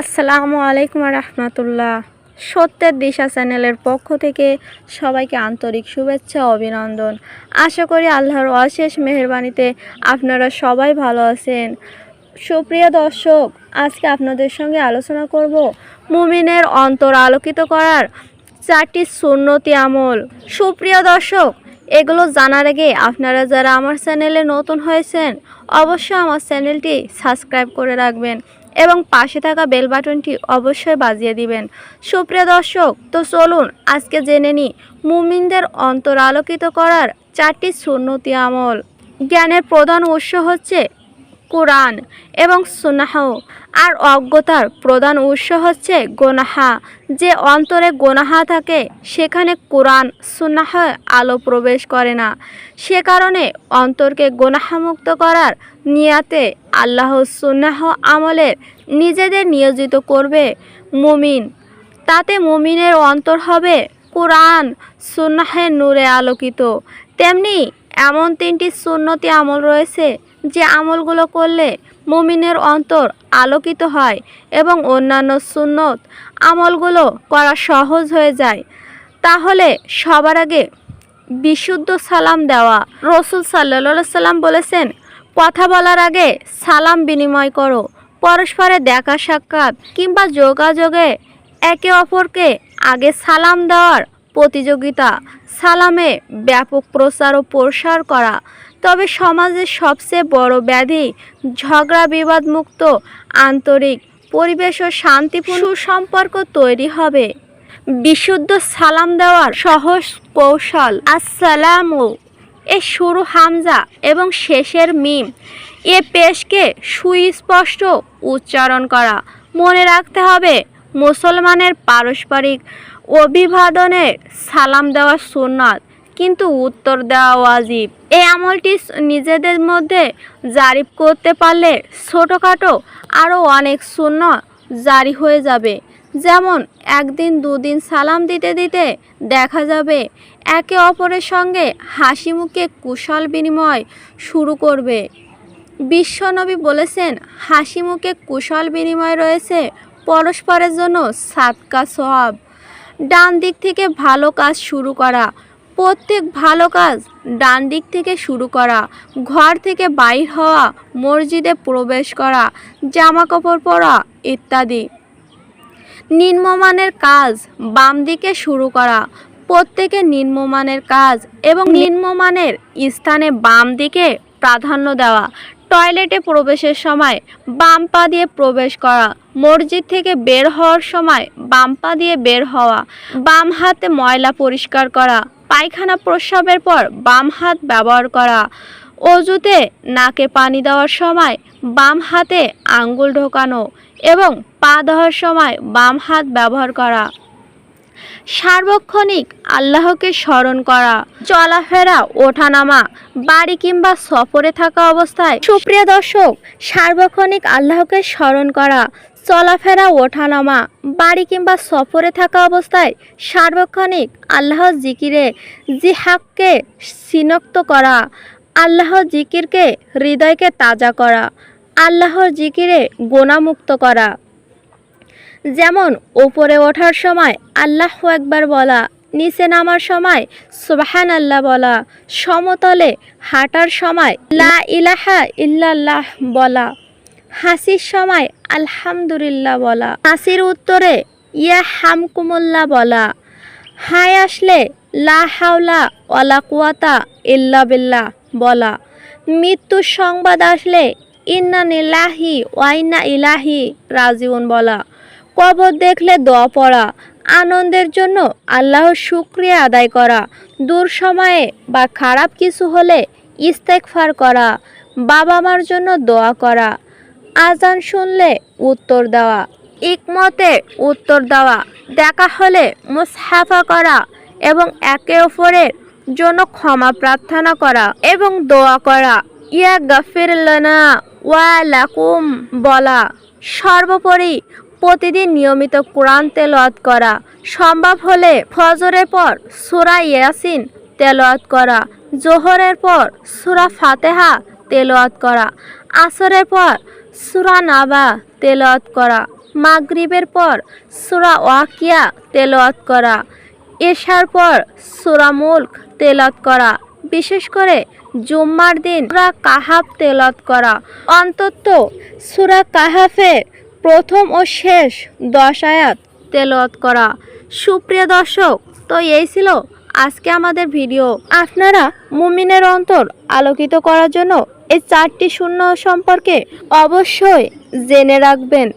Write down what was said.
আসসালামু আলাইকুম রহমতুল্লাহ। সত্যের দিশা চ্যানেলের পক্ষ থেকে সবাইকে আন্তরিক শুভেচ্ছা অভিনন্দন। আশা করি আল্লাহর অশেষ মেহরবানিতে আপনারা সবাই ভালো আছেন। সুপ্রিয় দর্শক, আজকে আপনাদের সঙ্গে আলোচনা করব মুমিনের অন্তর আলোকিত করার চারটি সুন্নতি আমল। সুপ্রিয় দর্শক, এগুলো জানার আগে আপনারা যারা আমার চ্যানেলে নতুন হয়েছেন, অবশ্যই আমার চ্যানেলটি সাবস্ক্রাইব করে রাখবেন। এবং পাশে থাকা বেল বাটনটি অবশ্যই বাজিয়ে দিবেন। সুপ্রিয় দর্শক, তো চলুন আজকে জেনে নিই মুমিনদের অন্তর আলোকিত করার চারটি সুন্নতি আমল। জ্ঞানের প্রধান উৎস হচ্ছে কোরআন এবং সুনাহ আর অজ্ঞতার প্রধান উৎস হচ্ছে গোনাহা। যে অন্তরে গোনাহা থাকে, সেখানে কোরআন সুনাহ আলো প্রবেশ করে না। সে কারণে অন্তরকে গোনাহামুক্ত করার নিয়াতে আল্লাহ সুন্নাহ আমলের নিজেদের নিয়োজিত করবে মুমিন। তাতে মুমিনের অন্তর হবে কোরআন, সুন্নাহের নূরে আলোকিত। তেমনি এমন তিনটি সুন্নতি আমল রয়েছে যে আমলগুলো করলে মুমিনের অন্তর আলোকিত হয় এবং অন্যান্য সুন্নত আমলগুলো করা সহজ হয়ে যায়। তাহলে সবার আগে বিশুদ্ধ সালাম দেওয়া। রসুল সাল্লা সাল্লাম বলেছেন, কথা বলার আগে সালাম বিনিময় করো। পরস্পরে দেখা সাক্ষাৎ কিংবা যোগাযোগে একে অপরকে আগে সালাম দেওয়ার প্রতিযোগিতা। সালামে ব্যাপক প্রচার ও প্রসার করা। তবে সমাজের সবচেয়ে বড় ব্যাধি ঝগড়া বিবাদ মুক্ত আন্তরিক পরিবেশ ও শান্তিপূর্ণ সম্পর্ক তৈরি হবে। বিশুদ্ধ সালাম দেওয়ার সহজ কৌশল। আসসালামু। এ শুরু হামজা এবং শেষের মিম। এ পেশকে সুস্পষ্ট উচ্চারণ করা। মনে রাখতে হবে, মুসলমানের পারস্পরিক অভিবাদনের সালাম দেওয়ার সুন্নাত। কিন্তু উত্তর দেওয়া ওয়াজিব। এই আমলটি নিজেদের মধ্যে জারিফ করতে পারলে ছোটোখাটো আরও অনেক শূন্য জারি হয়ে যাবে। যেমন, একদিন, দুদিন সালাম দিতে দিতে দেখা যাবে একে অপরের সঙ্গে হাসি মুখে কুশল বিনিময় শুরু করবে। বিশ্বনবী বলেছেন, হাসি মুখে কুশল বিনিময় রয়েছে পরস্পরের জন্য সাতকা সব ডান দিক থেকে ভালো কাজ শুরু করা প্রত্যেক ভালো কাজ ডান দিক থেকে শুরু করা, ঘর থেকে বাইর হওয়া, মসজিদে প্রবেশ করা জামা কাপড় পরা ইত্যাদি। নিম্নমানের কাজ বাম দিকে শুরু করা, প্রত্যেকে নিম্নমানের কাজ এবং নিম্নমানের স্থানে বাম দিকে প্রাধান্য দেওয়া, টয়লেটে প্রবেশের সময় বাম পা দিয়ে প্রবেশ করা, মসজিদ থেকে বের হওয়ার সময় বাম পা দিয়ে বের হওয়া, বাম হাতে ময়লা পরিষ্কার করা পায়খানা প্রস্রাবের পর বাম হাত ব্যবহার করা। অজুতে নাকে পানি দেওয়ার সময় বাম হাতে আঙ্গুল ঢোকানো এবং পা দেওয়ার সময় বাম হাত ব্যবহার করা। সার্বক্ষণিক আল্লাহকে স্মরণ করা, চলাফেরা, ওঠানামা, বাড়ি কিংবা সফরে থাকা অবস্থায়। সুপ্রিয় দর্শক, সার্বক্ষণিক আল্লাহকে স্মরণ করা, চলাফেরা, ওঠানামা, বাড়ি কিংবা সফরে থাকা অবস্থায় সার্বক্ষণিক আল্লাহ জিকিরে জিহাককে সিনক্ত করা, আল্লাহ জিকিরকে হৃদয়কে তাজা করা, আল্লাহর জিকিরে গোনামুক্ত করা। যেমন, ওপরে ওঠার সময় আল্লাহ একবার বলা, নিচে নামার সময় সুবাহান আল্লাহ বলা, সমতলে হাঁটার সময় লা ইলাহা ইল্লাল্লাহ বলা, হাসির সময় আলহামদুলিল্লাহ বলা, হাসির উত্তরে ইয়া হামকুমুল্লাহ বলা হাই আসলে লা হাওলা ওয়ালা কুয়াতা ইল্লা বিল্লাহ বলা, মৃত্যুর সংবাদ আসলে ইন্না নিলাহি ওয়াইনা ইলাহি রাজিউন বলা কবর দেখলে দোয়া পড়া, আনন্দের জন্য আল্লাহর শুক্রিয়া আদায় করা, দূর সময়ে বা খারাপ কিছু হলে ইস্তেকফার করা বাবা মার জন্য দোয়া করা আজান শুনলে উত্তর দেওয়া, ইকমতে উত্তর দেওয়া, দেখা হলে মুসহাফা করা এবং একে অপরের জন্য ক্ষমা প্রার্থনা করা এবং দোয়া করা। ইয়া গাফির লানা ওয়া লাকুম বলা সর্বোপরি প্রতিদিন নিয়মিত কোরআন তেলাওয়াত করা। সম্ভব হলে ফজরের পর সুরা ইয়াসিন তেলাওয়াত করা। জোহরের পর সুরা ফাতেহা তেলাওয়াত করা। আসরের পর সুরা নাবা তেলাওয়াত করা। মাগরিবের পর সুরা ওয়াকিয়া তেলাওয়াত করা। এশার পর সুরা মুল্ক তেলাওয়াত করা। বিশেষ করে জুম্মার দিন সুরা কাহাব তেলাওয়াত করা। অন্তত সুরা কাহাফের প্রথম ও শেষ দশ আয়াত তেলত করা। সুপ্রিয় দর্শক, তো এই ছিল আজকে আমাদের ভিডিও। আপনারা মুমিনের অন্তর আলোকিত করার জন্য এই চারটি শূন্য সম্পর্কে অবশ্যই জেনে রাখবেন।